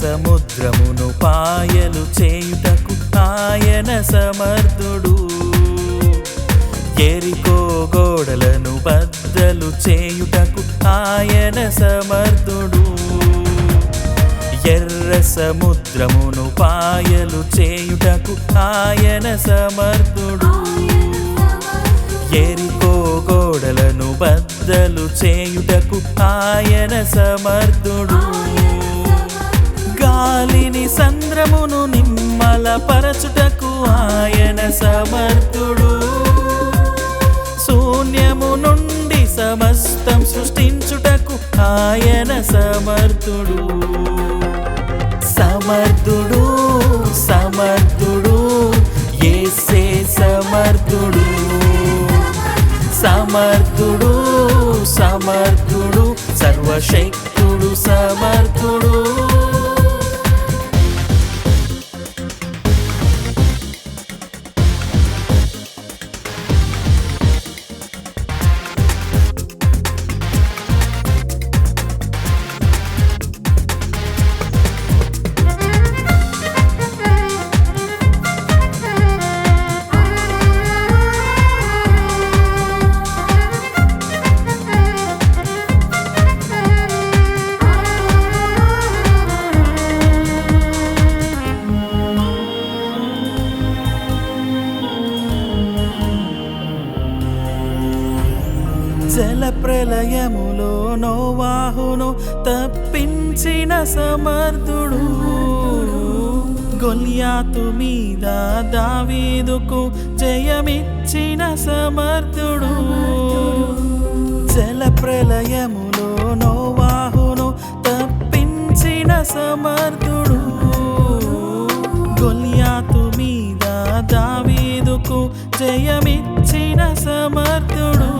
సముద్రమును పాయలు చేయుటకు ఆయన సమర్థుడు. ఎరికో గోడలను బద్దలు చేయుటకు ఆయన సమర్థుడు. ఎర్ర సముద్రమును పాయలు చేయుటకు ఆయన సమర్థుడు. ఎరికో గోడలను బద్దలు చేయుటకు ఆయన సమర్థుడు. సంద్రమును నిమ్మల పరచుటకు ఆయన సమర్థుడు. శూన్యము నుండి సమస్తం సృష్టించుటకు ఆయన సమర్థుడు. సమర్థుడు సమర్థుడు ఏసే సమర్థుడు. సమర్థుడు సమర్థుడు సర్వశక్తుడు సమర్థుడు. తప్పించిన సమర్థుడు. గొల్యాతు మీద దావీదుకు జయమిచ్చిన సమర్థుడు. జల ప్రళయములో నోవాహును తప్పించిన సమర్థుడు. గొల్యాతు మీద దావీదుకు జయమిచ్చిన సమర్థుడు.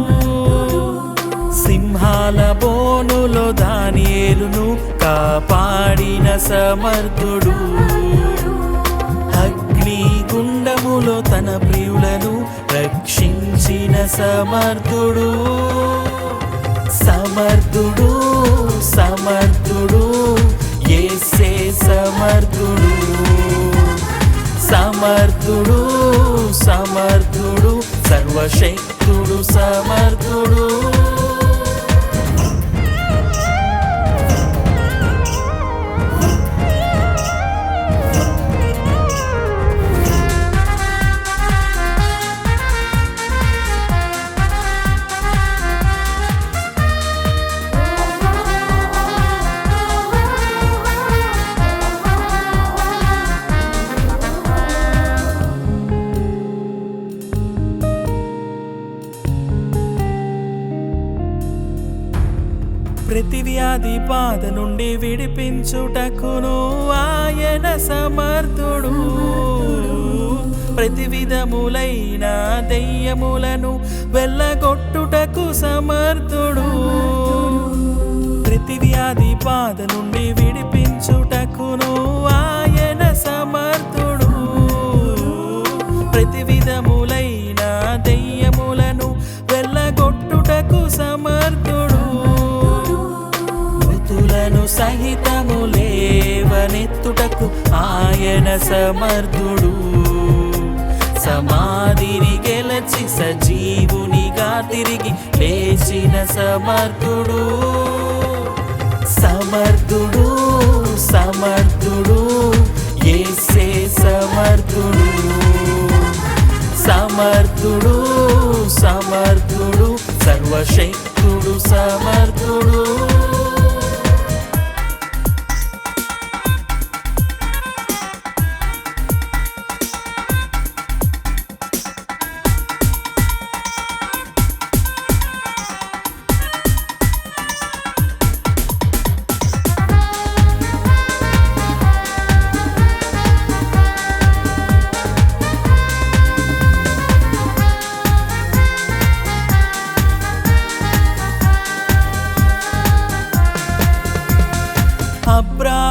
సింహాల బోనులో దానియేలును కాపాడిన సమర్థుడు. అగ్ని గుండములో తన ప్రియులను రక్షించిన సమర్థుడు. సమర్థుడు సమర్థుడు ఏసే సమర్థుడు. సమర్థుడు సమర్థుడు సర్వశక్తుడు సమర్థుడు. వ్యాధి బాధ నుండి విడిపించుటకును ఆయన సమర్థుడు. ప్రతి విధములైన దెయ్యములను వెళ్ళగొట్టుటకు సమర్థుడు. ప్రతి వ్యాధి బాధ నుండి విడిపించుటకును ఆయన సమర్థుడు. ఎత్తుటకు ఆయన సమర్థుడు. సమాధిని గెలచి సజీవునిగా తిరిగి లేచిన సమర్థుడు. సమర్థుడు సమర్థుడు ఏసే సమర్థుడు. సమర్థుడు సమర్థుడు సర్వశక్తుడు సమర్థుడు.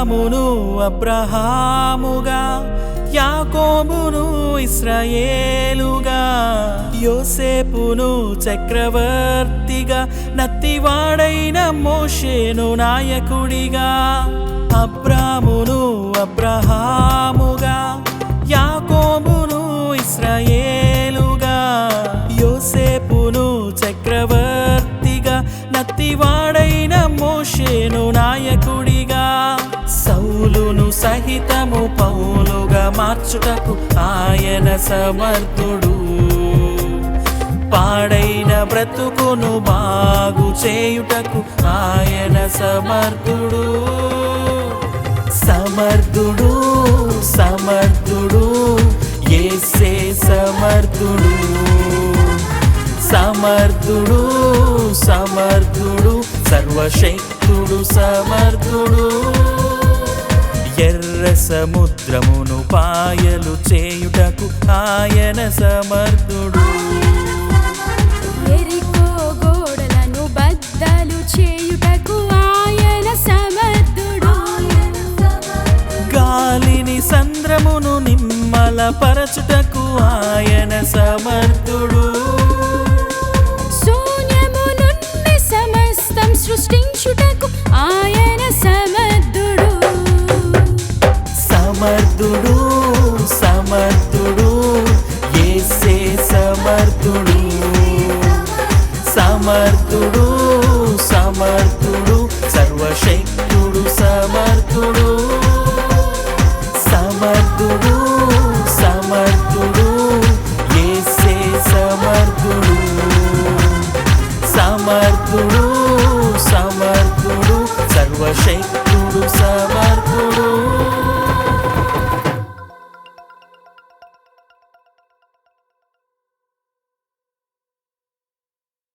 అబ్రహామును అబ్రహాముగా యాకోబును ఇస్రాయేలుగా యోసేపును చక్రవర్తిగా నత్తివాడైన మోషేను నాయకుడిగా అబ్రామును అబ్రహాముగా యాకోబును ఇస్రాయేలుగా పౌలుగా మార్చుటకు ఆయన సమర్థుడు. పాడైన బ్రతుకును బాగు చేయుటకు ఆయన సమర్థుడు. సమర్థుడు సమర్థుడు ఏసే సమర్థుడు. సమర్థుడు సమర్థుడు సర్వశక్తుడు సమర్థుడు. ఎర్ర సముద్రమును పాయలు చేయుటకు ఆయన సమర్థుడు. ఎరికో గోడలను బద్దలు చేయుటకు ఆయన సమర్థుడు. గాలిని సంద్రమును నిమ్మల పరచుటకు ఆయన సమర్థుడు. సమర్థుడు సమర్థుడు సర్వశక్తుడు సమర్థుడు. సమర్థుడు సమర్థుడు ఏసే సమర్థుడు. సమర్థుడు సమర్థుడు సర్వశక్తుడు సమర్థుడు.